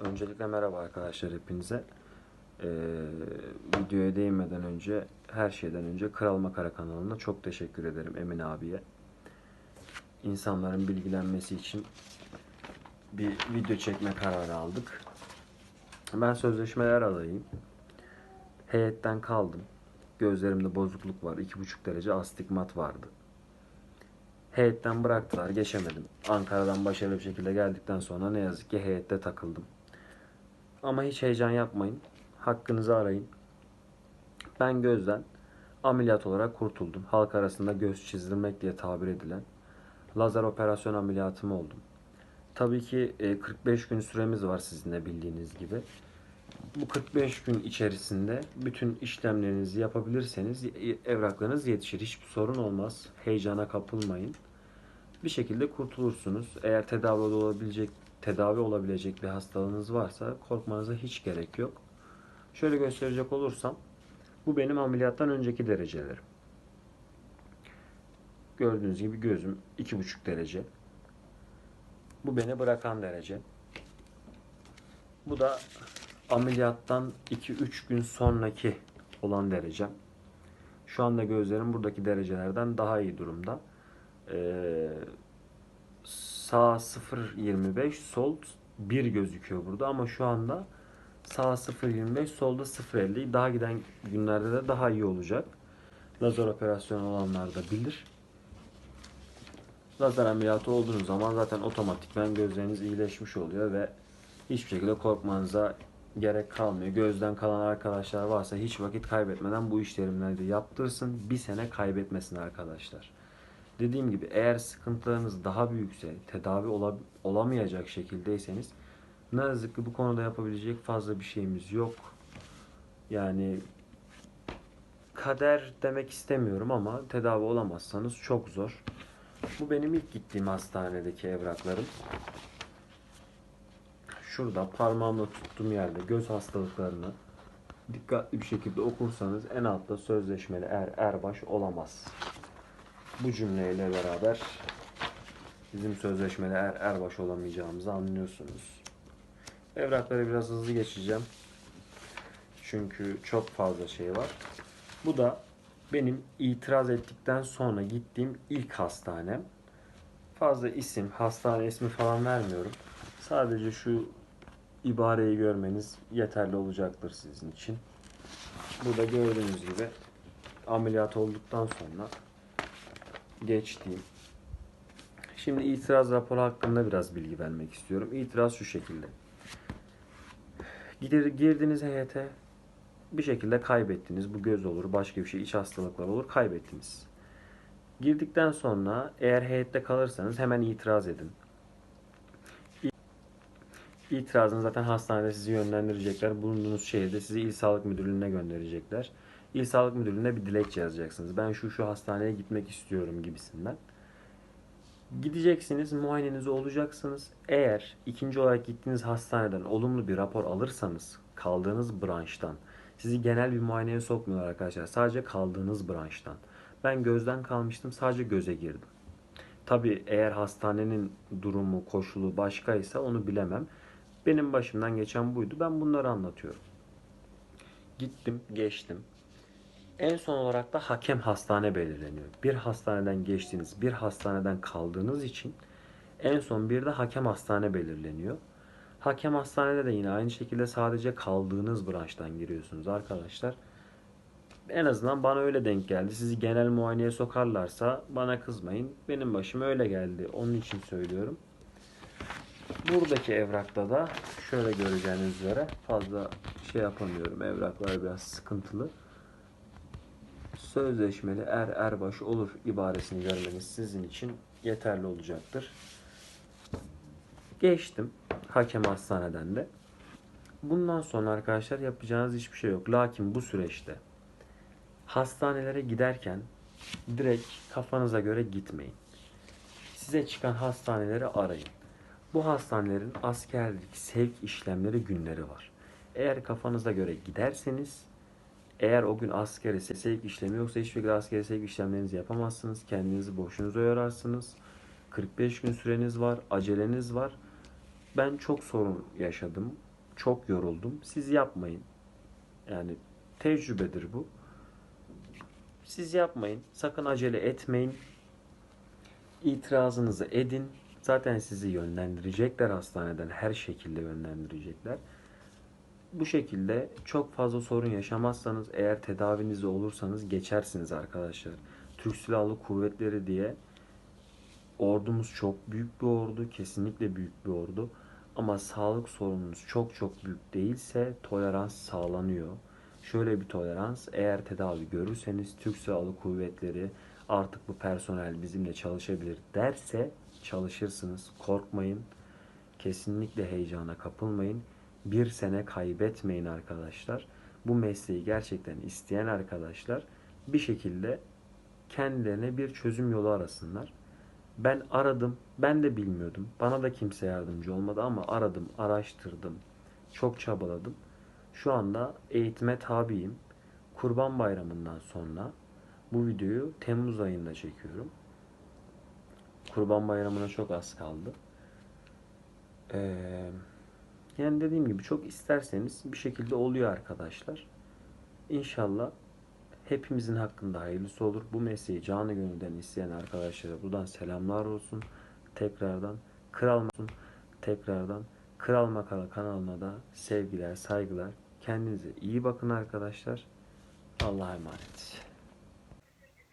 Öncelikle merhaba arkadaşlar hepinize. Ee, videoya değinmeden önce, her şeyden önce Kral Makara kanalına çok teşekkür ederim Emin abiye. İnsanların bilgilenmesi için bir video çekme kararı aldık. Ben sözleşmeler adayım. Heyetten kaldım. Gözlerimde bozukluk var. 2,5 derece astigmat vardı. Heyetten bıraktılar. Geçemedim. Ankara'dan başarılı bir şekilde geldikten sonra ne yazık ki heyette takıldım. Ama hiç heyecan yapmayın. Hakkınızı arayın. Ben gözden ameliyat olarak kurtuldum. Halk arasında göz çizdirmek diye tabir edilen lazer operasyon ameliyatım oldum. Tabii ki e, 45 gün süremiz var sizin de bildiğiniz gibi. Bu 45 gün içerisinde bütün işlemlerinizi yapabilirseniz e, evraklarınız yetişir. Hiçbir sorun olmaz. Heyecana kapılmayın. Bir şekilde kurtulursunuz. Eğer tedavi olabilecek tedavi olabilecek bir hastalığınız varsa korkmanıza hiç gerek yok. Şöyle gösterecek olursam bu benim ameliyattan önceki derecelerim. Gördüğünüz gibi gözüm 2,5 derece. Bu beni bırakan derece. Bu da ameliyattan 2-3 gün sonraki olan derecem. Şu anda gözlerim buradaki derecelerden daha iyi durumda. Ee, sağ 0.25 sol 1 gözüküyor burada ama şu anda sağ 0.25 solda 0.50 daha giden günlerde de daha iyi olacak. Lazer operasyonu olanlar da bilir. Lazer ameliyatı olduğunuz zaman zaten otomatikman gözleriniz iyileşmiş oluyor ve hiçbir şekilde korkmanıza gerek kalmıyor. Gözden kalan arkadaşlar varsa hiç vakit kaybetmeden bu işlemleri de yaptırsın. Bir sene kaybetmesin arkadaşlar. Dediğim gibi eğer sıkıntılarınız daha büyükse, tedavi ola- olamayacak şekildeyseniz ne yazık ki bu konuda yapabilecek fazla bir şeyimiz yok. Yani kader demek istemiyorum ama tedavi olamazsanız çok zor. Bu benim ilk gittiğim hastanedeki evraklarım. Şurada parmağımla tuttuğum yerde göz hastalıklarını dikkatli bir şekilde okursanız en altta sözleşmeli er erbaş olamaz. Bu cümleyle beraber bizim sözleşmeli er erbaş olamayacağımızı anlıyorsunuz. Evrakları biraz hızlı geçeceğim. Çünkü çok fazla şey var. Bu da benim itiraz ettikten sonra gittiğim ilk hastanem. Fazla isim, hastane ismi falan vermiyorum. Sadece şu ibareyi görmeniz yeterli olacaktır sizin için. Burada gördüğünüz gibi ameliyat olduktan sonra geçtiğim. Şimdi itiraz raporu hakkında biraz bilgi vermek istiyorum. İtiraz şu şekilde. Gider, girdiniz heyete bir şekilde kaybettiniz. Bu göz olur, başka bir şey, iç hastalıklar olur, kaybettiniz. Girdikten sonra eğer heyette kalırsanız hemen itiraz edin. İtirazını zaten hastanede sizi yönlendirecekler. Bulunduğunuz şehirde sizi İl Sağlık Müdürlüğü'ne gönderecekler. İl Sağlık Müdürlüğü'ne bir dilekçe yazacaksınız. Ben şu şu hastaneye gitmek istiyorum gibisinden. Gideceksiniz, muayenenizi olacaksınız. Eğer ikinci olarak gittiğiniz hastaneden olumlu bir rapor alırsanız, kaldığınız branştan, sizi genel bir muayeneye sokmuyorlar arkadaşlar. Sadece kaldığınız branştan. Ben gözden kalmıştım, sadece göze girdim. Tabi eğer hastanenin durumu, koşulu başkaysa onu bilemem. Benim başımdan geçen buydu. Ben bunları anlatıyorum. Gittim, geçtim. En son olarak da hakem hastane belirleniyor. Bir hastaneden geçtiğiniz, bir hastaneden kaldığınız için en son bir de hakem hastane belirleniyor. Hakem hastanede de yine aynı şekilde sadece kaldığınız branştan giriyorsunuz arkadaşlar. En azından bana öyle denk geldi. Sizi genel muayeneye sokarlarsa bana kızmayın. Benim başıma öyle geldi. Onun için söylüyorum. Buradaki evrakta da şöyle göreceğiniz üzere fazla şey yapamıyorum. Evraklar biraz sıkıntılı. Sözleşmeli er erbaş olur ibaresini görmeniz sizin için yeterli olacaktır. Geçtim hakem hastaneden de. Bundan sonra arkadaşlar yapacağınız hiçbir şey yok. Lakin bu süreçte hastanelere giderken direkt kafanıza göre gitmeyin. Size çıkan hastaneleri arayın. Bu hastanelerin askerlik, sevk işlemleri günleri var. Eğer kafanıza göre giderseniz, eğer o gün askeri sevk işlemi yoksa hiçbir şekilde askeri sevk işlemlerinizi yapamazsınız. Kendinizi boşunuza yorarsınız. 45 gün süreniz var, aceleniz var. Ben çok sorun yaşadım. Çok yoruldum. Siz yapmayın. Yani tecrübedir bu. Siz yapmayın. Sakın acele etmeyin. İtirazınızı edin. Zaten sizi yönlendirecekler hastaneden. Her şekilde yönlendirecekler. Bu şekilde çok fazla sorun yaşamazsanız eğer tedavinizde olursanız geçersiniz arkadaşlar. Türk Silahlı Kuvvetleri diye ordumuz çok büyük bir ordu. Kesinlikle büyük bir ordu. Ama sağlık sorununuz çok çok büyük değilse tolerans sağlanıyor. Şöyle bir tolerans eğer tedavi görürseniz Türk Silahlı Kuvvetleri artık bu personel bizimle çalışabilir derse çalışırsınız. Korkmayın. Kesinlikle heyecana kapılmayın. Bir sene kaybetmeyin arkadaşlar. Bu mesleği gerçekten isteyen arkadaşlar bir şekilde kendilerine bir çözüm yolu arasınlar. Ben aradım. Ben de bilmiyordum. Bana da kimse yardımcı olmadı ama aradım, araştırdım. Çok çabaladım. Şu anda eğitime tabiyim. Kurban Bayramı'ndan sonra bu videoyu Temmuz ayında çekiyorum. Kurban Bayramı'na çok az kaldı. Ee, yani dediğim gibi çok isterseniz bir şekilde oluyor arkadaşlar. İnşallah hepimizin hakkında hayırlısı olur. Bu mesleği canı gönülden isteyen arkadaşlara buradan selamlar olsun. Tekrardan Kral. Tekrardan Kral Makala kanalına da sevgiler, saygılar. Kendinize iyi bakın arkadaşlar. Allah'a emanet.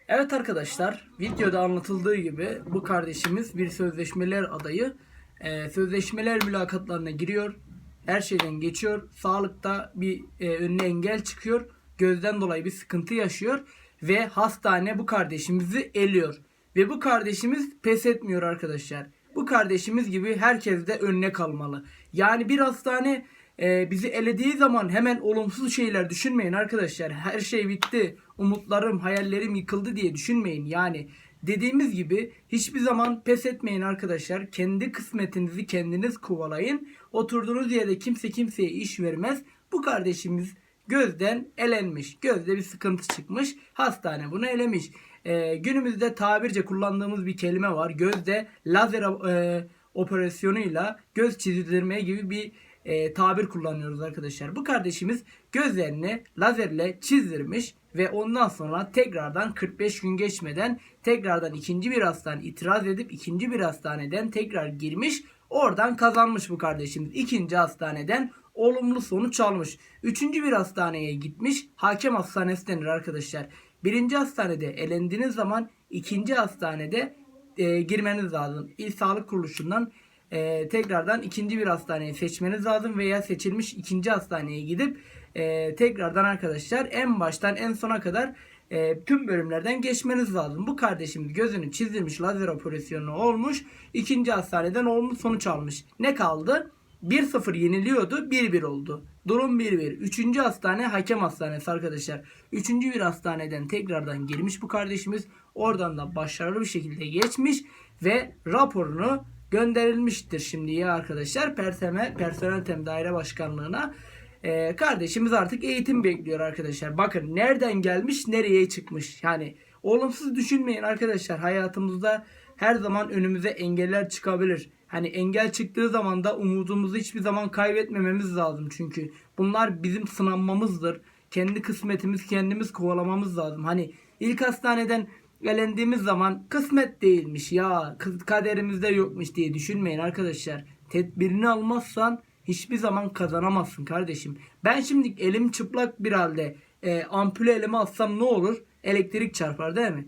Evet arkadaşlar videoda anlatıldığı gibi bu kardeşimiz bir sözleşmeler adayı Ee, sözleşmeler mülakatlarına giriyor her şeyden geçiyor sağlıkta bir e, önüne engel çıkıyor gözden dolayı bir sıkıntı yaşıyor ve hastane bu kardeşimizi eliyor ve bu kardeşimiz pes etmiyor arkadaşlar bu kardeşimiz gibi herkes de önüne kalmalı yani bir hastane e, bizi elediği zaman hemen olumsuz şeyler düşünmeyin arkadaşlar. Her şey bitti. Umutlarım, hayallerim yıkıldı diye düşünmeyin. Yani dediğimiz gibi hiçbir zaman pes etmeyin arkadaşlar. Kendi kısmetinizi kendiniz kovalayın. Oturduğunuz yerde kimse kimseye iş vermez. Bu kardeşimiz gözden elenmiş. Gözde bir sıkıntı çıkmış. Hastane bunu elemiş. E, günümüzde tabirce kullandığımız bir kelime var. Gözde lazer e, operasyonuyla göz çizdirmeye gibi bir e, tabir kullanıyoruz arkadaşlar. Bu kardeşimiz gözlerini lazerle çizdirmiş ve ondan sonra tekrardan 45 gün geçmeden tekrardan ikinci bir hastane itiraz edip ikinci bir hastaneden tekrar girmiş. Oradan kazanmış bu kardeşimiz. İkinci hastaneden olumlu sonuç almış. Üçüncü bir hastaneye gitmiş. Hakem hastanesi denir arkadaşlar. Birinci hastanede elendiğiniz zaman ikinci hastanede e, girmeniz lazım. İl Sağlık Kuruluşu'ndan e, tekrardan ikinci bir hastaneyi seçmeniz lazım veya seçilmiş ikinci hastaneye gidip e, tekrardan arkadaşlar en baştan en sona kadar e, tüm bölümlerden geçmeniz lazım. Bu kardeşimiz gözünü çizdirmiş lazer operasyonu olmuş. ikinci hastaneden olumlu sonuç almış. Ne kaldı? 1-0 yeniliyordu 1-1 oldu. Durum 1-1. Üçüncü hastane hakem hastanesi arkadaşlar. Üçüncü bir hastaneden tekrardan girmiş bu kardeşimiz. Oradan da başarılı bir şekilde geçmiş ve raporunu gönderilmiştir şimdiye arkadaşlar. Perseme, personel tem daire başkanlığına. Ee, kardeşimiz artık eğitim bekliyor arkadaşlar. Bakın nereden gelmiş nereye çıkmış. Yani olumsuz düşünmeyin arkadaşlar. Hayatımızda her zaman önümüze engeller çıkabilir. Hani engel çıktığı zaman da umudumuzu hiçbir zaman kaybetmememiz lazım. Çünkü bunlar bizim sınanmamızdır. Kendi kısmetimiz kendimiz kovalamamız lazım. Hani ilk hastaneden elendiğimiz zaman kısmet değilmiş ya kaderimizde yokmuş diye düşünmeyin arkadaşlar. Tedbirini almazsan hiçbir zaman kazanamazsın kardeşim. Ben şimdi elim çıplak bir halde e, ampulü elime atsam ne olur? Elektrik çarpar değil mi?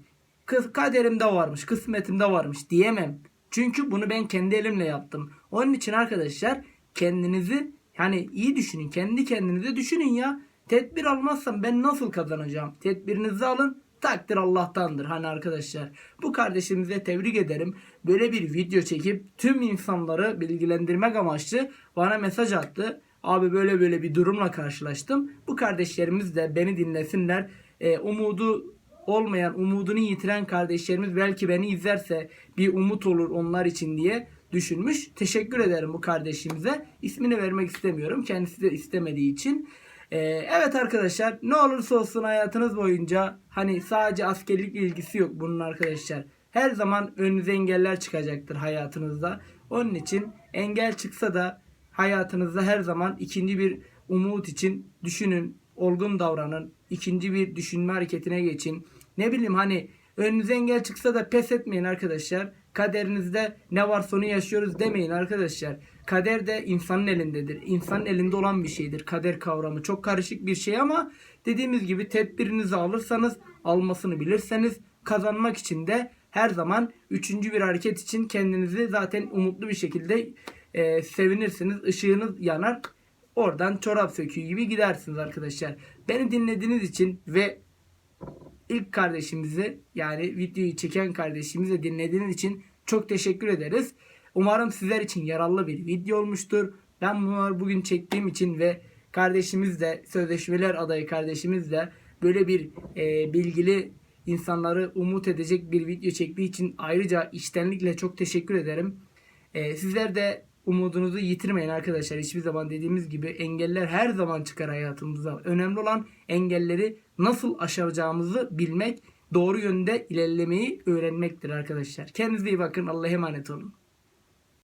Kaderimde varmış, kısmetimde varmış diyemem. Çünkü bunu ben kendi elimle yaptım. Onun için arkadaşlar kendinizi yani iyi düşünün. Kendi kendinize düşünün ya. Tedbir almazsam ben nasıl kazanacağım? Tedbirinizi alın. Takdir Allah'tandır hani arkadaşlar. Bu kardeşimize tebrik ederim. Böyle bir video çekip tüm insanları bilgilendirmek amaçlı bana mesaj attı. Abi böyle böyle bir durumla karşılaştım. Bu kardeşlerimiz de beni dinlesinler. Ee, umudu olmayan, umudunu yitiren kardeşlerimiz belki beni izlerse bir umut olur onlar için diye düşünmüş. Teşekkür ederim bu kardeşimize. İsmini vermek istemiyorum. Kendisi de istemediği için. Ee, evet arkadaşlar ne olursa olsun hayatınız boyunca hani sadece askerlik ilgisi yok bunun arkadaşlar. Her zaman önünüze engeller çıkacaktır hayatınızda. Onun için engel çıksa da hayatınızda her zaman ikinci bir umut için düşünün, olgun davranın, ikinci bir düşünme hareketine geçin. Ne bileyim hani önünüze engel çıksa da pes etmeyin arkadaşlar. Kaderinizde ne varsa onu yaşıyoruz demeyin arkadaşlar. Kader de insanın elindedir. İnsanın elinde olan bir şeydir. Kader kavramı çok karışık bir şey ama dediğimiz gibi tedbirinizi alırsanız, almasını bilirseniz kazanmak için de her zaman üçüncü bir hareket için kendinizi zaten umutlu bir şekilde e, sevinirsiniz. Işığınız yanar. Oradan çorap söküğü gibi gidersiniz arkadaşlar. Beni dinlediğiniz için ve ilk kardeşimizi yani videoyu çeken kardeşimizi dinlediğiniz için çok teşekkür ederiz. Umarım sizler için yararlı bir video olmuştur. Ben bunları bugün çektiğim için ve kardeşimiz de sözleşmeler adayı kardeşimiz de böyle bir e, bilgili insanları umut edecek bir video çektiği için ayrıca içtenlikle çok teşekkür ederim. E, sizler de umudunuzu yitirmeyin arkadaşlar. Hiçbir zaman dediğimiz gibi engeller her zaman çıkar hayatımıza. Önemli olan engelleri nasıl aşacağımızı bilmek, doğru yönde ilerlemeyi öğrenmektir arkadaşlar. Kendinize iyi bakın. Allah'a emanet olun.